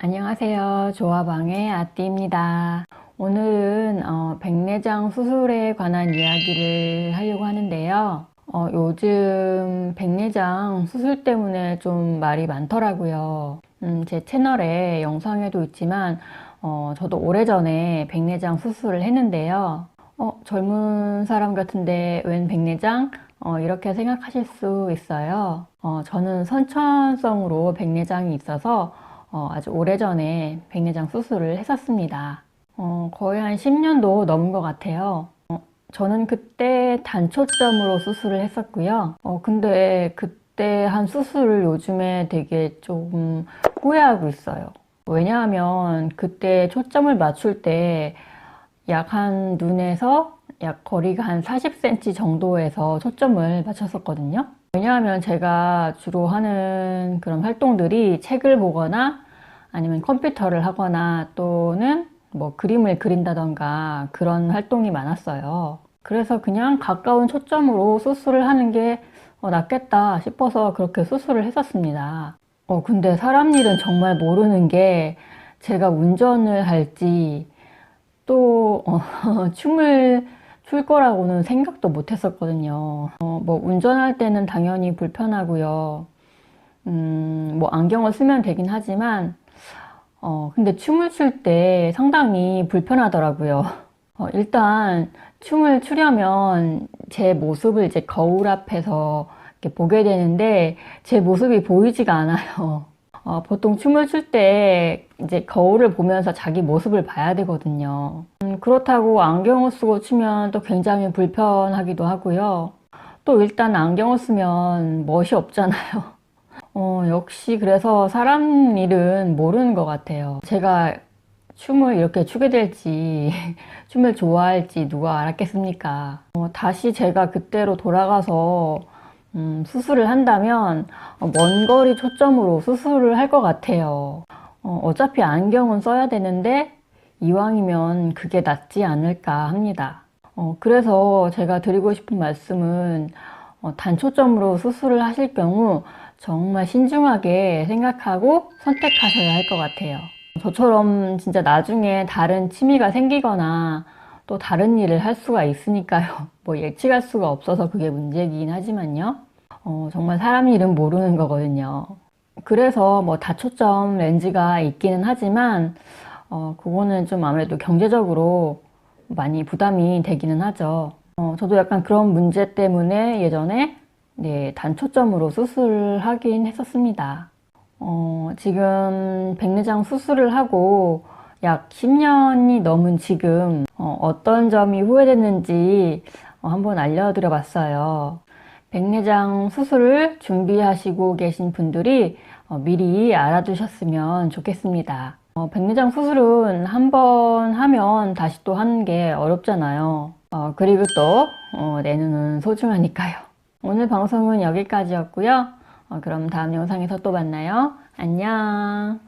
안녕하세요. 조화방의 아띠입니다. 오늘은 어, 백내장 수술에 관한 이야기를 하려고 하는데요. 어, 요즘 백내장 수술 때문에 좀 말이 많더라고요. 음, 제 채널에 영상에도 있지만 어, 저도 오래전에 백내장 수술을 했는데요. 어, 젊은 사람 같은데 웬 백내장? 어, 이렇게 생각하실 수 있어요. 어, 저는 선천성으로 백내장이 있어서 어, 아주 오래전에 백내장 수술을 했었습니다. 어, 거의 한 10년도 넘은 것 같아요. 어, 저는 그때 단초점으로 수술을 했었고요. 어, 근데 그때 한 수술을 요즘에 되게 조금 후회하고 있어요. 왜냐하면 그때 초점을 맞출 때 약 한 눈에서 약 거리가 한 40cm 정도에서 초점을 맞췄었거든요. 왜냐하면 제가 주로 하는 그런 활동들이 책을 보거나 아니면 컴퓨터를 하거나 또는 뭐 그림을 그린다던가 그런 활동이 많았어요. 그래서 그냥 가까운 초점으로 수술을 하는 게 어, 낫겠다 싶어서 그렇게 수술을 했었습니다. 어, 근데 사람 일은 정말 모르는 게 제가 운전을 할지 또 어, 춤을 출 거라고는 생각도 못 했었거든요. 어, 뭐 운전할 때는 당연히 불편하고요. 음, 뭐 안경을 쓰면 되긴 하지만 어, 근데 춤을 출 때 상당히 불편하더라고요. 어, 일단 춤을 추려면 제 모습을 이제 거울 앞에서 이렇게 보게 되는데 제 모습이 보이지가 않아요. 어, 보통 춤을 출 때 이제 거울을 보면서 자기 모습을 봐야 되거든요. 음, 그렇다고 안경을 쓰고 추면 또 굉장히 불편하기도 하고요. 또 일단 안경을 쓰면 멋이 없잖아요. 어, 역시 그래서 사람 일은 모르는 것 같아요. 제가 춤을 이렇게 추게 될지, 춤을 좋아할지 누가 알았겠습니까? 어, 다시 제가 그때로 돌아가서 음, 수술을 한다면 어, 먼 거리 초점으로 수술을 할 것 같아요. 어, 어차피 안경은 써야 되는데 이왕이면 그게 낫지 않을까 합니다. 어, 그래서 제가 드리고 싶은 말씀은 어, 단초점으로 수술을 하실 경우 정말 신중하게 생각하고 선택하셔야 할 것 같아요. 저처럼 진짜 나중에 다른 취미가 생기거나 또 다른 일을 할 수가 있으니까요. 뭐 예측할 수가 없어서 그게 문제이긴 하지만요. 어, 정말 사람 일은 모르는 거거든요. 그래서 뭐 다초점 렌즈가 있기는 하지만 어, 그거는 좀 아무래도 경제적으로 많이 부담이 되기는 하죠. 어, 저도 약간 그런 문제 때문에 예전에 네, 단초점으로 수술을 하긴 했었습니다. 어, 지금 백내장 수술을 하고 약 10년이 넘은 지금 어, 떤 점이 후회됐는지 어, 한번 알려드려 봤어요. 백내장 수술을 준비하시고 계신 분들이 어, 미리 알아두셨으면 좋겠습니다. 어, 백내장 수술은 한 번 하면 다시 또 하는 게 어렵잖아요. 어, 그리고 또 어, 내 눈은 소중하니까요. 오늘 방송은 여기까지였고요. 어, 그럼 다음 영상에서 또 만나요. 안녕.